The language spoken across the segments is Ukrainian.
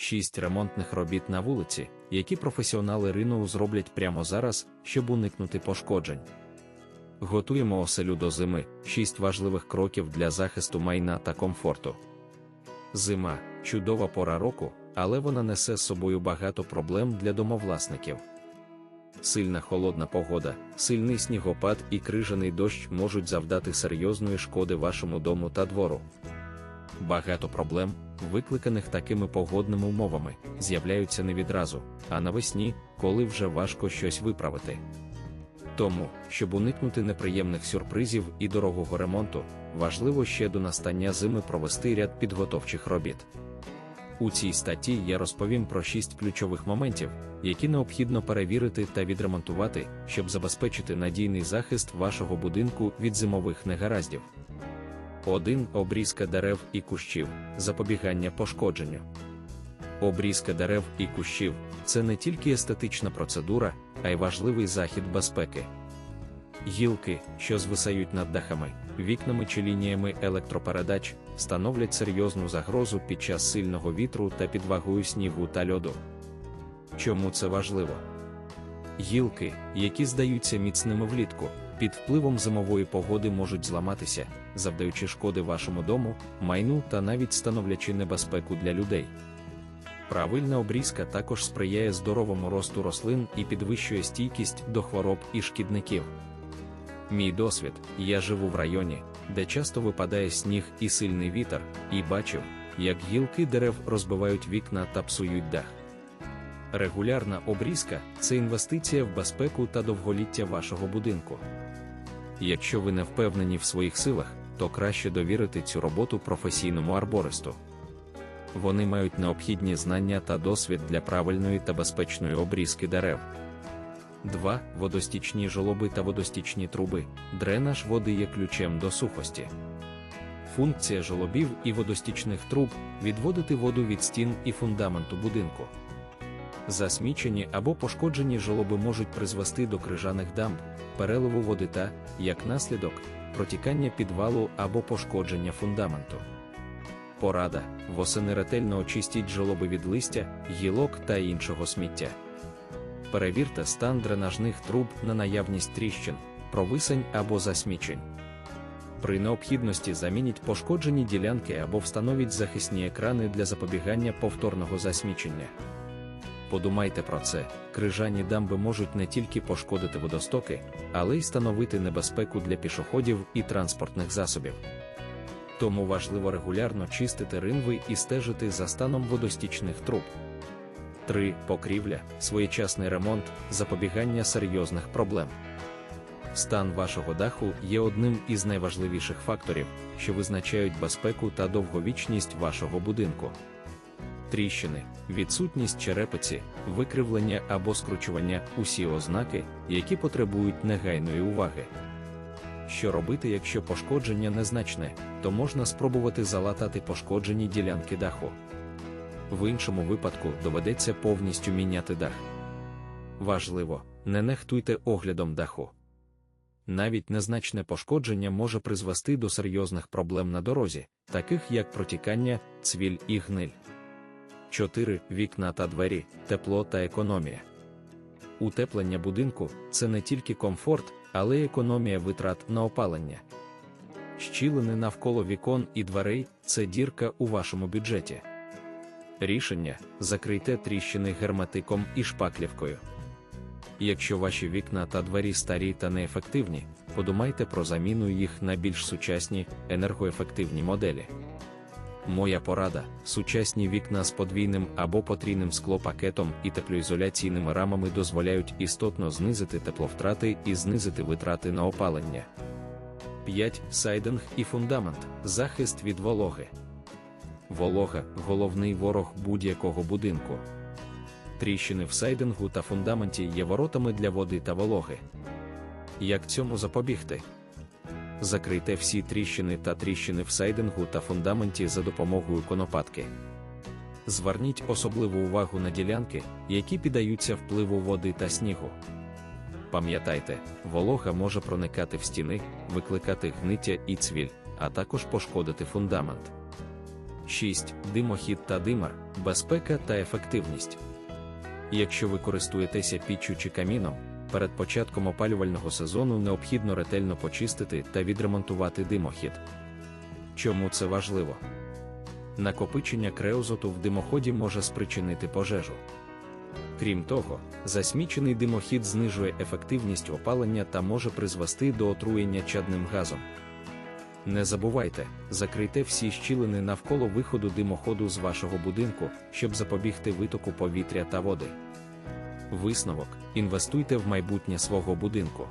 6 ремонтних робіт на вулиці, які професіонали РИНУ зроблять прямо зараз, щоб уникнути пошкоджень. Готуємо оселю до зими 6 важливих кроків для захисту майна та комфорту. Зима чудова пора року, але вона несе з собою багато проблем для домовласників. Сильна холодна погода, сильний снігопад і крижаний дощ можуть завдати серйозної шкоди вашому дому та двору. Багато проблем, викликаних такими погодними умовами, з'являються не відразу, а навесні, коли вже важко щось виправити. Тому, щоб уникнути неприємних сюрпризів і дорогого ремонту, важливо ще до настання зими провести ряд підготовчих робіт. У цій статті я розповім про шість ключових моментів, які необхідно перевірити та відремонтувати, щоб забезпечити надійний захист вашого будинку від зимових негараздів. 1. Обрізка дерев і кущів, запобігання пошкодженню. Обрізка дерев і кущів це не тільки естетична процедура, а й важливий захід безпеки. Гілки, що звисають над дахами, вікнами чи лініями електропередач, становлять серйозну загрозу під час сильного вітру та під вагою снігу та льоду. Чому це важливо? Гілки, які здаються міцними влітку, під впливом зимової погоди можуть зламатися, завдаючи шкоди вашому дому, майну та навіть становлячи небезпеку для людей. Правильна обрізка також сприяє здоровому росту рослин і підвищує стійкість до хвороб і шкідників. Мій досвід, я живу в районі, де часто випадає сніг і сильний вітер, і бачив, як гілки дерев розбивають вікна та псують дах. Регулярна обрізка це інвестиція в безпеку та довголіття вашого будинку. Якщо ви не впевнені в своїх силах, то краще довірити цю роботу професійному арбористу. Вони мають необхідні знання та досвід для правильної та безпечної обрізки дерев. 2. Водостічні жолоби та водостічні труби. Дренаж води є ключем до сухості. Функція жолобів і водостічних труб відводити воду від стін і фундаменту будинку. Засмічені або пошкоджені жолоби можуть призвести до крижаних дамб, переливу води та, як наслідок, протікання підвалу або пошкодження фундаменту. Порада восени ретельно очистіть жолоби від листя, гілок та іншого сміття. Перевірте стан дренажних труб на наявність тріщин, провисень або засмічень. При необхідності замініть пошкоджені ділянки або встановіть захисні екрани для запобігання повторного засмічення. Подумайте про це, крижані дамби можуть не тільки пошкодити водостоки, але й становити небезпеку для пішоходів і транспортних засобів. Тому важливо регулярно чистити ринви і стежити за станом водостічних труб. 3. Покрівля, своєчасний ремонт, запобігання серйозних проблем. Стан вашого даху є одним із найважливіших факторів, що визначають безпеку та довговічність вашого будинку. Тріщини, відсутність черепиці, викривлення або скручування усі ознаки, які потребують негайної уваги. Що робити, якщо пошкодження незначне, то можна спробувати залатати пошкоджені ділянки даху. В іншому випадку доведеться повністю міняти дах. Важливо, не нехтуйте оглядом даху. Навіть незначне пошкодження може призвести до серйозних проблем на дорозі, таких як протікання, цвіль і гниль. 4. Вікна та двері, тепло та економія. Утеплення будинку це не тільки комфорт, але й економія витрат на опалення. Щілини навколо вікон і дверей це дірка у вашому бюджеті. Рішення закрийте тріщини герметиком і шпаклівкою. Якщо ваші вікна та двері старі та неефективні, подумайте про заміну їх на більш сучасні, енергоефективні моделі. Моя порада: сучасні вікна з подвійним або потрійним склопакетом і теплоізоляційними рамами дозволяють істотно знизити тепловтрати і знизити витрати на опалення. 5. Сайдинг і фундамент, захист від вологи. Волога головний ворог будь-якого будинку. Тріщини в сайдингу та фундаменті є воротами для води та вологи. Як цьому запобігти? Закрийте всі тріщини та тріщини в сайдингу та фундаменті за допомогою конопатки. Зверніть особливу увагу на ділянки, які піддаються впливу води та снігу. Пам'ятайте, волога може проникати в стіни, викликати гниття і цвіль, а також пошкодити фундамент. 6. Димохід та димар, безпека та ефективність. Якщо ви користуєтеся піччю чи каміном, перед початком опалювального сезону необхідно ретельно почистити та відремонтувати димохід. Чому це важливо? Накопичення креозоту в димоході може спричинити пожежу. Крім того, засмічений димохід знижує ефективність опалення та може призвести до отруєння чадним газом. Не забувайте, закрийте всі щілини навколо виходу димоходу з вашого будинку, щоб запобігти витоку повітря та води. Висновок: інвестуйте в майбутнє свого будинку.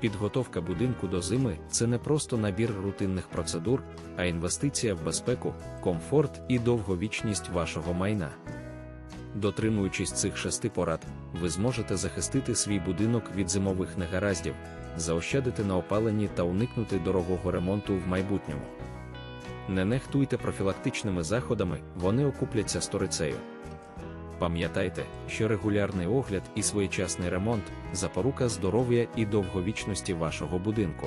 Підготовка будинку до зими це не просто набір рутинних процедур, а інвестиція в безпеку, комфорт і довговічність вашого майна. Дотримуючись цих шести порад, ви зможете захистити свій будинок від зимових негараздів, заощадити на опаленні та уникнути дорогого ремонту в майбутньому. Не нехтуйте профілактичними заходами, вони окупляться сторицею. Пам'ятайте, що регулярний огляд і своєчасний ремонт запорука здоров'я і довговічності вашого будинку.